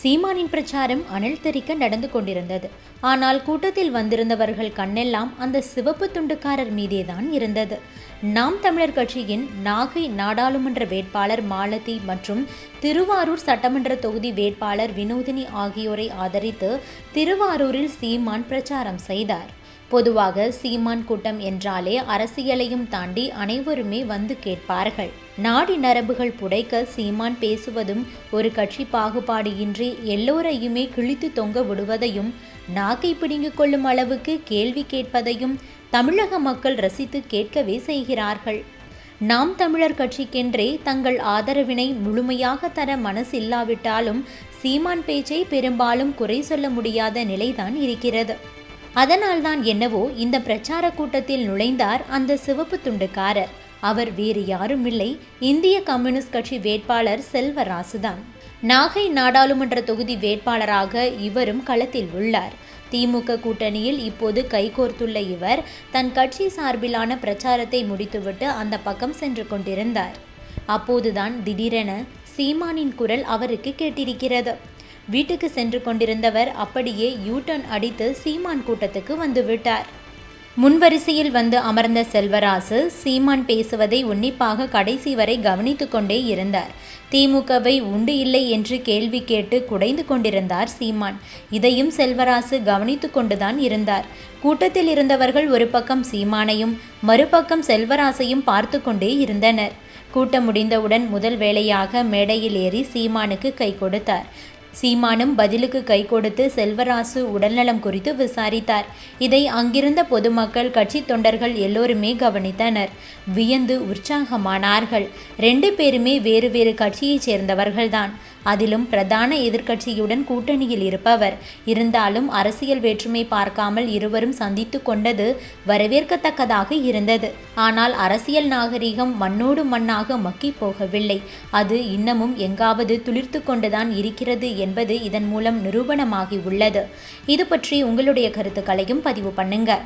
சீமானின் பிரச்சாரம் அனல் தெறிக்க நடந்து கொண்டிருந்தது. ஆனால் கூட்டத்தில் வந்திருந்தவர்கள் கண்ணெல்லாம் அந்த சிவப்பு துண்டுக்காரர் மீதேதான் இருந்தது. நாம் தமிழர் கட்சியின் நாகை நாடாளுமன்ற வேட்பாளர் மாலதி மற்றும் திருவாரூர் சட்டமன்ற தொகுதி வேட்பாளர் வினோதினி ஆகியோரை ஆதரித்து திருவாரூரில் சீமான் பிரச்சாரம் செய்தார். பொதுவாக சீமான் கூட்டம் என்றாலே அரசியலையும் தாண்டி அனைவருமே வந்து கேட்பார்கள். நாடி நரம்புகள் புடைக்க சீமான் பேசுவதும் ஒரு கட்சி பாகுபாடு இன்றி எல்லோரையுமே கிழித்து தொங்க விடுவதையும் நாக்கை பிடுங்கிக் கொள்ளும் அளவுக்கு கேள்வி கேட்பதையும் தமிழக மக்கள் ரசித்து கேட்கவே செய்கிறார்கள். நாம் தமிழர் கட்சிக்கென்றே தங்கள் ஆதரவினை முழுமையாக தர மனசில்லாவிட்டாலும் சீமான் பேச்சை பெரும்பாலும் குறை சொல்ல முடியாத நிலைதான் இருக்கிறது. அதனால்தான் என்னவோ இந்த பிரச்சார கூட்டத்தில் நுழைந்தார் அந்த சிவப்பு துண்டுக்காரர். அவர் வேறு யாரும் இல்லை இந்திய கம்யூனிஸ்ட் கட்சி வேட்பாளர் செல்வராசுதான் நாகை நாடாளுமன்ற தொகுதி வேட்பாளராக இவரும் களத்தில் உள்ளார். திமுக கூட்டணியில் இப்போது கைகோர்த்துள்ள இவர் தன் கட்சி சார்பிலான பிரச்சாரத்தை முடித்துவிட்டு அந்த பக்கம் சென்று கொண்டிருந்தார். அப்போதுதான் திடீரென சீமானின் குரல் அவருக்கு கேட்டிருக்கிறது. வீட்டுக்கு சென்று கொண்டிருந்தவர் அப்படியே யூட்டன் அடித்து சீமான் கூட்டத்துக்கு வந்துவிட்டார். முன்வரிசையில் வந்து அமர்ந்த செல்வராசு சீமான் பேசுவதை உன்னிப்பாக கடைசி வரை கவனித்து கொண்டே இருந்தார். திமுகவை உண்டு இல்லை என்று கேள்வி கேட்டு குடைந்து கொண்டிருந்தார் சீமான். இதையும் செல்வராசு கவனித்து கொண்டுதான் இருந்தார். கூட்டத்தில் இருந்தவர்கள் ஒரு பக்கம் சீமானையும் மறுபக்கம் செல்வராசையும் பார்த்து கொண்டே இருந்தனர். கூட்டம் முடிந்தவுடன் முதல் வேளையாக மேடையில் ஏறி சீமானுக்கு கை கொடுத்தார். சீமானும் பதிலுக்கு கை கொடுத்து செல்வராசு உடல்நலம் குறித்து விசாரித்தார். இதை அங்கிருந்த பொதுமக்கள் கட்சி தொண்டர்கள் எல்லோருமே கவனித்தனர். வியந்து உற்சாகமானார்கள். ரெண்டு பேருமே வேறு வேறு கட்சியைச் சேர்ந்தவர்கள்தான். அதிலும் பிரதான எதிர்க்கட்சியுடன் கூட்டணியில் இருப்பவர். இருந்தாலும் அரசியல் வேற்றுமை பார்க்காமல் இருவரும் சந்தித்து கொண்டது வரவேற்கத்தக்கதாக இருந்தது. ஆனால் அரசியல் நாகரிகம் மண்ணோடு மண்ணாக மக்கி போகவில்லை. அது இன்னமும் எங்காவது துளிர்த்து கொண்டுதான் இருக்கிறது என்பது இதன் மூலம் நிரூபணமாகி உள்ளது. இது பற்றி உங்களுடைய கருத்துக்களையும் பதிவு பண்ணுங்க.